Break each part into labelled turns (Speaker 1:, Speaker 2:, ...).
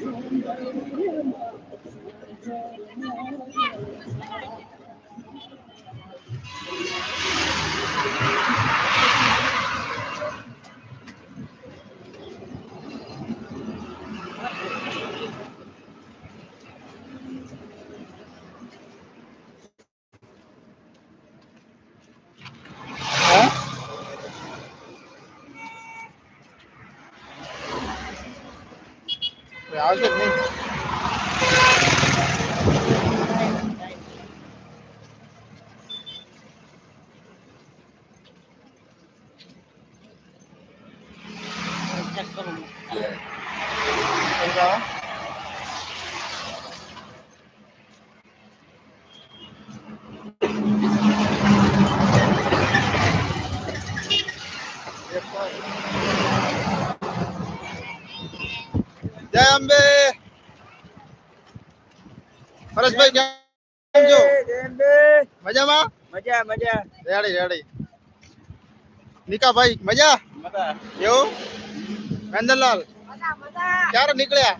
Speaker 1: Thank you. આવશે જ નહીં
Speaker 2: ચેક કરું
Speaker 1: સમજાવો? જય અંબે. પરેશભાઈ કેમ છો મજામાં?
Speaker 2: મજા મજા.
Speaker 1: Ready ready. નિકાભાઈ મજા?
Speaker 2: મજા.
Speaker 1: એવું? મેંદરલાલ ક્યારે નીકળ્યા?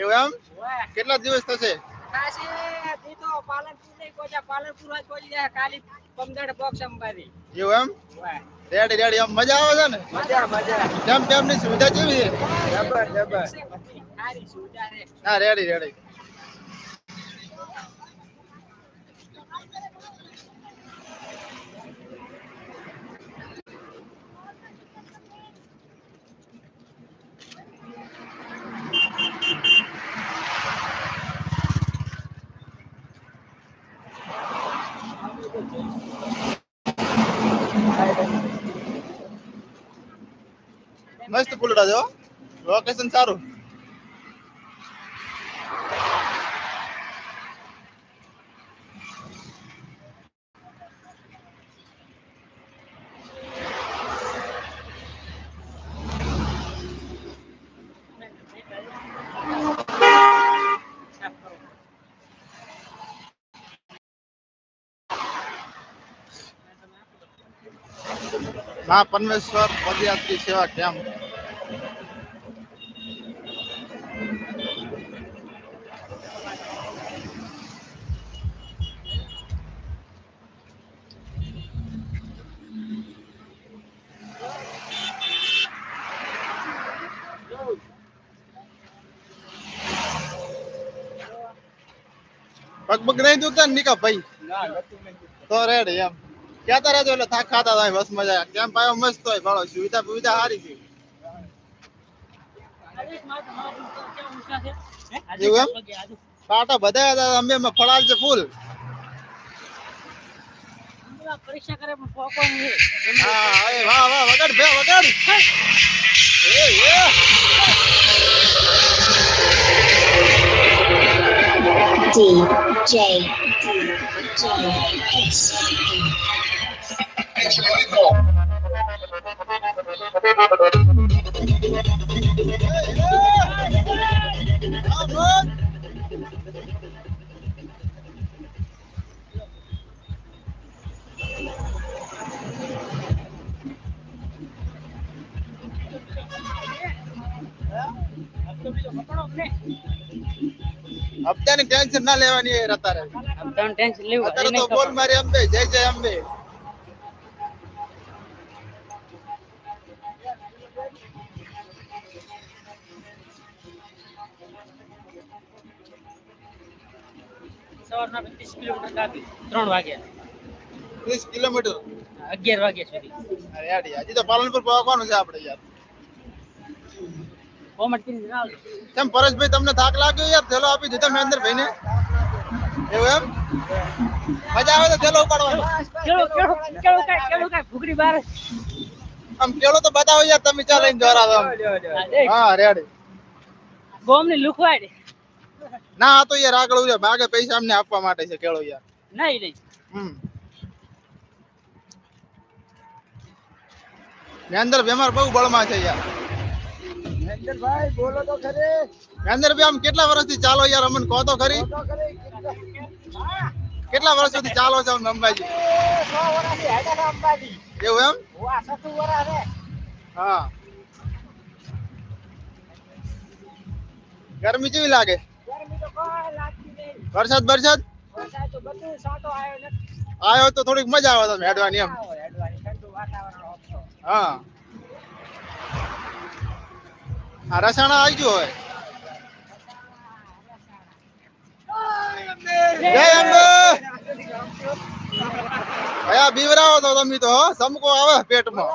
Speaker 1: એવું એમ? કેટલા દિવસ થશે? એવું એમ? રેડી રેડી આમ મજા આવે છે ને?
Speaker 2: મજા મજા.
Speaker 1: કેમ કેમ ની સુવિધા કેવી છે?
Speaker 2: જબર જબર.
Speaker 1: હા રેડી રેડી. મસ્ત ફૂલડા જો લોકેશન સારું. મા પરમેશ્વર પદયાત્રી સેવા કેમ્પ પગ પગ નહીં દુખતા નિકા ભાઈ. તો રેડ એમ. કહેતા રહેજો એટલે થાક ખાતા થાય બસ મજા કેમ પાયો મસ્ત હોય ભાડો સુવિધા સુવિધા સારી છે. એવું એમ? પાટા બધા હતા અમે ફળાલ છે ફૂલ.
Speaker 2: પરીક્ષા કરે પણ પોકવાનું
Speaker 1: હા એ વાહ વાહ વગાડ બે વગાડ. એ એ.
Speaker 3: D J
Speaker 1: D J S E. Hey, હપ્તાની ટેન્શન ના લેવાની એ
Speaker 2: તમને ટેન્શન લેવું
Speaker 1: અત્યારે તો બોલ મારી અંબે જય જય અંબે.
Speaker 2: સવારના ત્રીસ કિલોમીટર કાપી ત્રણ વાગ્યા.
Speaker 1: ત્રીસ કિલોમીટર?
Speaker 2: અગિયાર વાગ્યા સુધી.
Speaker 1: અરે યાર હજી તો પાલનપુર પહોંચવાનું છે આપણે યાર. કેમ પરેશભાઈ તમને થાક લાગ્યો યાર? થેલો આપી દીધો મહેન્દ્રભાઈ ને એવું એમ? મજા આવે તો થેલો ઉપાડવાનો.
Speaker 2: કેળું કેળું કેળું કાંઈ કેળું કાંઈ ભૂખરી બહાર
Speaker 1: આમ કેળો તો બતાવો યાર તમે ચાલે તો આમ. હા રેડી.
Speaker 2: ગોમની લુખવાડ.
Speaker 1: ના આ તો યાર આગળ ઉરે. ભાગે પૈસા અમને આપવા માટે છે કેળો યાર.
Speaker 2: નહીં નહીં.
Speaker 1: હમ. મહેન્દ્ર બેમાર બહુ બળમાં છે યાર.
Speaker 2: ભાઈ
Speaker 1: આમ કેટલા વર્ષથી ચાલો યાર? અમને કહો તો ખરી. કેટલા વર્ષ સુધી ચાલો છો અંબાજી? એવું એમ? હા ગરમી કેવી લાગે? વરસાદ વરસાદ?
Speaker 2: આવ્યો
Speaker 1: તો થોડીક મજા આવે તમે હેડવાની એમ. હા. આરાસાણા આવજો હોય. જય અંબે! ભયા બીવરાવો તો તમે તો સમકો આવે પેટમાં.